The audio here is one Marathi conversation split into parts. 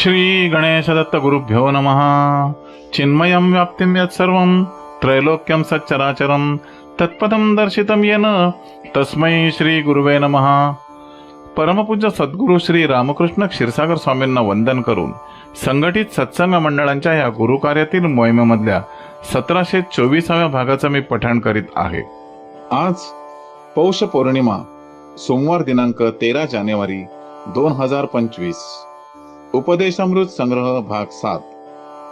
श्री गणेशदत्त गुरुभ्यो नमः। चिन्मयं व्याप्तिं यत्सर्वं त्रैलोक्यं सच्चराचरं तत्पदं दर्शितं येन तस्मै श्री गुरुवे नमः। परमपूज्य सद्गुरू श्री रामकृष्ण क्षीरसागर स्वामींना वंदन करून संघटित सत्संग मंडळांच्या या गुरुकार्यातील मोहिमेमधल्या सतराशे चोवीसाव्या भागाचं मी पठण करीत आहे. आज पौष पौर्णिमा सोमवार दिनांक तेरा जानेवारी दोन हजार पंचवीस. उपदेशामृत संग्रह भाग सात.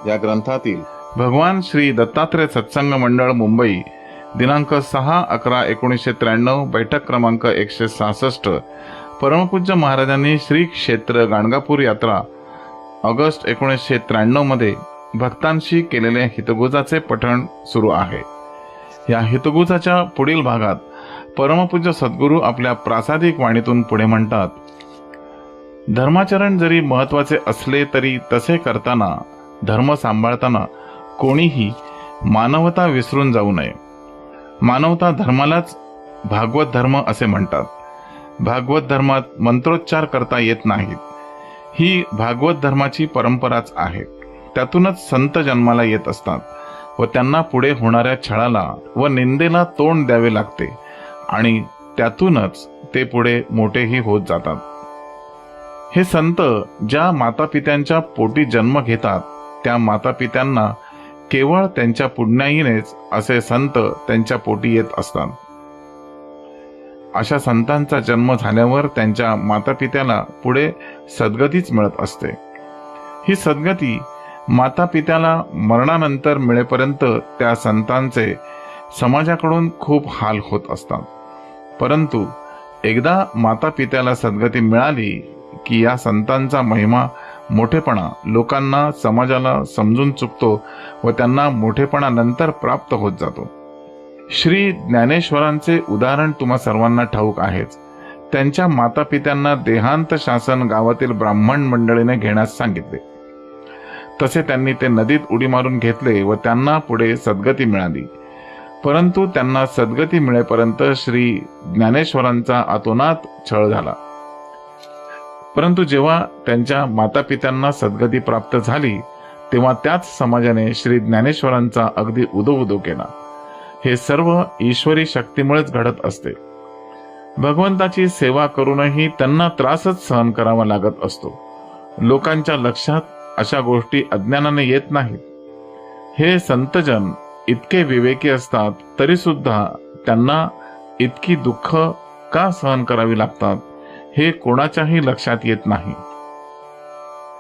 या ग्रंथातील भगवान श्री दत्तात्रय सत्संग मंडळ मुंबई दिनांक सहा अकरा एकोणीसशे त्र्याण्णव बैठक क्रमांक एकशे सहासष्ट परमपूज्य महाराजांनी श्री क्षेत्र गाणगापूर यात्रा ऑगस्ट एकोणीसशे त्र्याण्णवमध्ये भक्तांशी केलेल्या हितगुजाचे पठण सुरू आहे. या हितगुजाच्या पुढील भागात परमपूज्य सद्गुरू आपल्या प्रासादिक वाणीतून पुढे म्हणतात धर्माचरण जरी महत्त्वाचे असले तरी तसे करताना धर्म सांभाळताना कोणीही मानवता विसरून जाऊ नये. मानवता धर्मालाच भागवत धर्म असे म्हणतात. भागवत धर्मात मंत्रोच्चार करता येत नाहीत. ही भागवत धर्माची परंपराच आहे. त्यातूनच संत जन्माला येत असतात व त्यांना पुढे होणाऱ्या छळाला व निंदेला तोंड द्यावे लागते आणि त्यातूनच ते पुढे मोठेही होत जातात. हे संत ज्या मातापित्यांच्या पोटी जन्म घेतात त्या मातापित्यांना केवळ त्यांच्या पुण्याईनेच असे संत त्यांच्या पोटी येत असतात. अशा संतांचा जन्म झाल्यावर त्यांच्या मातापित्याला पुढे सद्गतीच मिळत असते. ही सद्गती मातापित्याला मरणानंतर मिळेपर्यंत त्या संतांचे समाजाकडून खूप हाल होत असतात. परंतु एकदा मातापित्याला सद्गती मिळाली की या संतांचा महिमा मोठेपणा लोकांना समाजाला समजून चुकतो व त्यांना मोठेपणा नंतर प्राप्त होत जातो. श्री ज्ञानेश्वरांचे उदाहरण तुम्हा सर्वांना ठाऊक आहेच. त्यांच्या मातापित्यांना देहांत शासन गावातील ब्राह्मण मंडळीने घेण्यास सांगितले. तसे त्यांनी ते नदीत उडी मारून घेतले व त्यांना पुढे सद्गती मिळाली. परंतु त्यांना सद्गती मिळेपर्यंत श्री ज्ञानेश्वरांचा अतोनात छळ झाला. परंतु जेव्हा त्यांच्या मातापित्यांना सद्गती प्राप्त झाली तेव्हा त्याच समाजाने श्री ज्ञानेश्वरांचा अगदी उदो उदो केला. हे सर्व ईश्वरी शक्तीमुळेच घडत असते. भगवंताची सेवा करूनही त्यांना त्रासच सहन करावा लागत असतो. लोकांच्या लक्षात अशा गोष्टी अज्ञानाने येत नाहीत. हे संतजन इतके विवेकी असतात तरी सुद्धा त्यांना इतकी दुःख का सहन करावी लागतात? हे कोणाच्याही लक्षात येत नाही.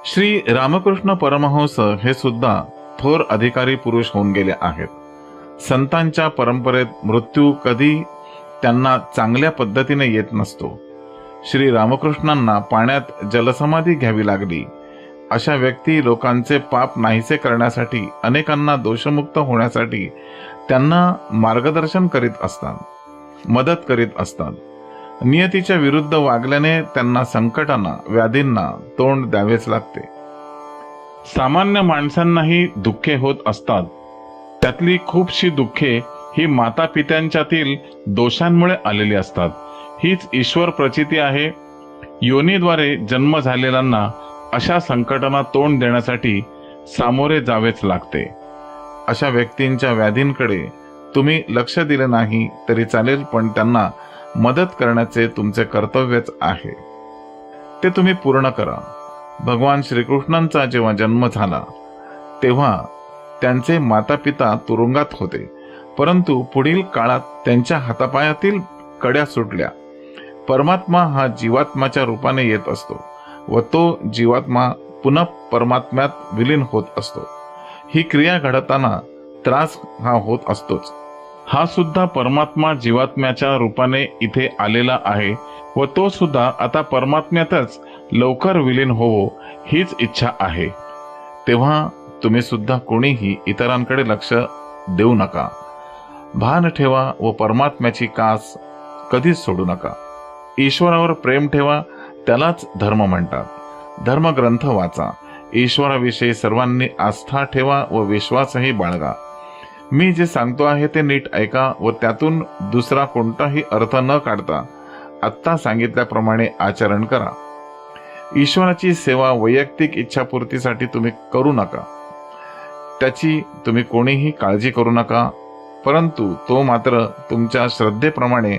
श्री रामकृष्ण परमहंस हे सुद्धा थोर अधिकारी पुरुष होऊन गेले आहेत. संतांच्या परंपरेत मृत्यू कधी त्यांना चांगल्या पद्धतीने येत नसतो. श्री रामकृष्णांना पाण्यात जलसमाधी घ्यावी लागली. अशा व्यक्ती लोकांचे पाप नाहीसे करण्यासाठी अनेकांना दोषमुक्त होण्यासाठी त्यांना मार्गदर्शन करीत असतात मदत करीत असतात. नियतीच्या विरुद्ध वागल्याने त्यांना संकटांना व्याधींना तोंड द्यावेच लागते. सामान्य माणसांनाही दुःखे होत असतात. त्यातली खूपशी दुःखे ही माता पित्यांच्यातील दोषांमुळे आलेली असतात. हीच ईश्वर प्रचिती आहे. योनीद्वारे जन्म झालेल्यांना अशा संकटांना तोंड देण्यासाठी सामोरे जावेच लागते. अशा व्यक्तींच्या व्याधींकडे तुम्ही लक्ष दिले नाही तरी चालेल पण त्यांना मदत करण्याचे तुमचे कर्तव्यच आहे. ते तुम्ही पूर्ण करा. भगवान श्रीकृष्णांचा जेव्हा जन्म झाला तेव्हा त्यांचे माता पिता तुरुंगात होते. परंतु पुढील काळात त्यांच्या हातापायातील कड्या सुटल्या. परमात्मा हा जीवात्माच्या रूपाने येत असतो व तो जीवात्मा पुन्हा परमात्म्यात विलीन होत असतो. ही क्रिया घडताना त्रास हा होत असतोच. हा सुद्धा परमात्मा जीवात्म्याच्या रूपाने इथे आलेला आहे व तो सुद्धा आता परमात्म्यातच लवकर विलीन होवो हीच इच्छा आहे. तेव्हा तुम्ही सुद्धा कोणीही इतरांकडे लक्ष देऊ नका. भान ठेवा व परमात्म्याची कास कधीच सोडू नका. ईश्वरावर प्रेम ठेवा त्यालाच धर्म म्हणतात. धर्मग्रंथ वाचा. ईश्वराविषयी सर्वांनी आस्था ठेवा व विश्वासही बाळगा. मी जे सांगतो आहे ते नीट ऐका व त्यातून दुसरा कोणताही अर्थ न काढता आत्ता सांगितल्याप्रमाणे आचरण करा. ईश्वराची सेवा वैयक्तिक इच्छापूर्तीसाठी तुम्ही करू नका. त्याची तुम्ही कोणीही काळजी करू नका परंतु तो मात्र तुमच्या श्रद्धेप्रमाणे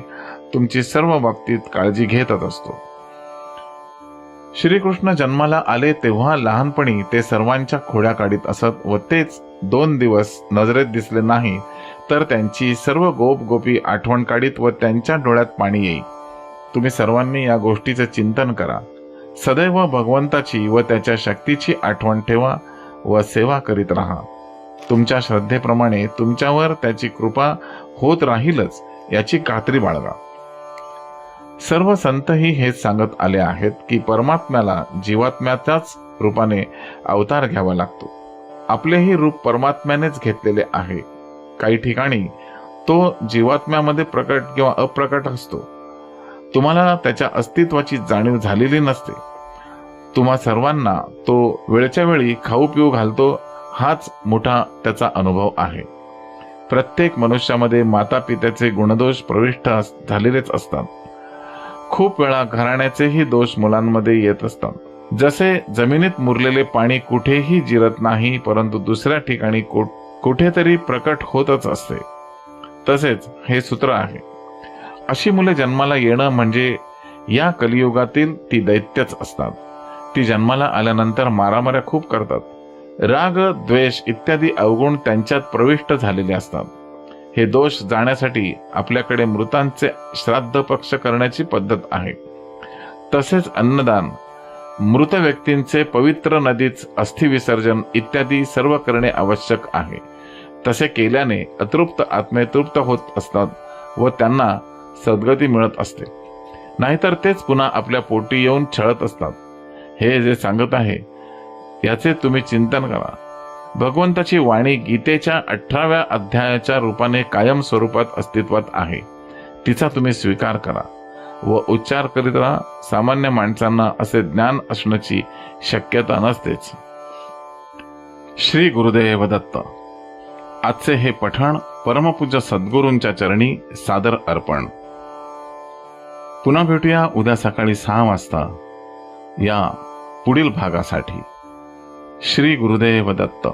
तुमची सर्व बाबतीत काळजी घेतच असतो. श्रीकृष्ण जन्माला आले तेव्हा लहानपणी ते सर्वांच्या खोड्या काढीत असत व तेच दोन दिवस नजरेत दिसले नाही तर त्यांची सर्व गोप गोपी आठवण काढीत व त्यांच्या डोळ्यात पाणी येई. तुम्ही सर्वांनी या गोष्टीचे चिंतन करा. सदैव भगवंताची व त्याच्या शक्तीची आठवण ठेवा व सेवा करीत राहा. तुमच्या श्रद्धेप्रमाणे तुमच्यावर त्याची कृपा होत राहीलच याची खात्री बाळगा. सर्व संतही हेच सांगत आले आहेत की परमात्म्याला जीवात्म्याच्याच रूपाने अवतार घ्यावा लागतो. आपलेही रूप परमात्म्यानेच घेतलेले आहे. काही ठिकाणी तो जीवात्म्यामध्ये प्रकट किंवा अप्रकट असतो. तुम्हाला त्याच्या अस्तित्वाची जाणीव झालेली नसते. तुम्हा सर्वांना तो वेळच्या वेळी खाऊ पिऊ घालतो हाच मोठा त्याचा अनुभव आहे. प्रत्येक मनुष्यामध्ये माता पित्याचे गुणदोष प्रविष्ट अस- झालेलेच असतात. खूप वेळा घराण्याचेही दोष मुलांमध्ये येत असतात. जसे जमिनीत मुरलेले पाणी कुठेही जिरत नाही परंतु दुसऱ्या ठिकाणी कुठेतरी प्रकट होतच असते. तसेच हे सूत्र आहे. अशी मुले जन्माला येणं म्हणजे या कलियुगातील ती दैत्यच असतात. ती जन्माला आल्यानंतर मारामाऱ्या खूप करतात. राग द्वेष इत्यादी अवगुण त्यांच्यात प्रविष्ट झालेले असतात. हे दोष जाण्यासाठी आपल्याकडे मृतांचे श्राद्ध पक्ष करण्याची पद्धत आहे. तसेच अन्नदान मृत व्यक्तींचे पवित्र नदीच अस्थिविसर्जन इत्यादी सर्व करणे आवश्यक आहे. तसे केल्याने अतृप्त आत्मे तृप्त होत असतात व त्यांना सद्गती मिळत असते. नाहीतर तेच पुन्हा आपल्या पोटी येऊन छळत असतात. हे जे सांगत आहे याचे तुम्ही चिंतन करा. भगवंताची वाणी गीतेच्या अठराव्या अध्यायाच्या रूपाने कायम स्वरूपात अस्तित्वात आहे. तिचा तुम्ही स्वीकार करा व उच्चार करीत सामान्य माणसांना असे ज्ञान असण्याची शक्यता नसतेच. श्री गुरुदेव दत्त आजचे हे पठण परमपूज्य सद्गुरूंच्या चरणी सादर अर्पण. पुन्हा भेटूया उद्या सकाळी सहा वाजता या पुढील भागासाठी. श्री गुरुदेव दत्त.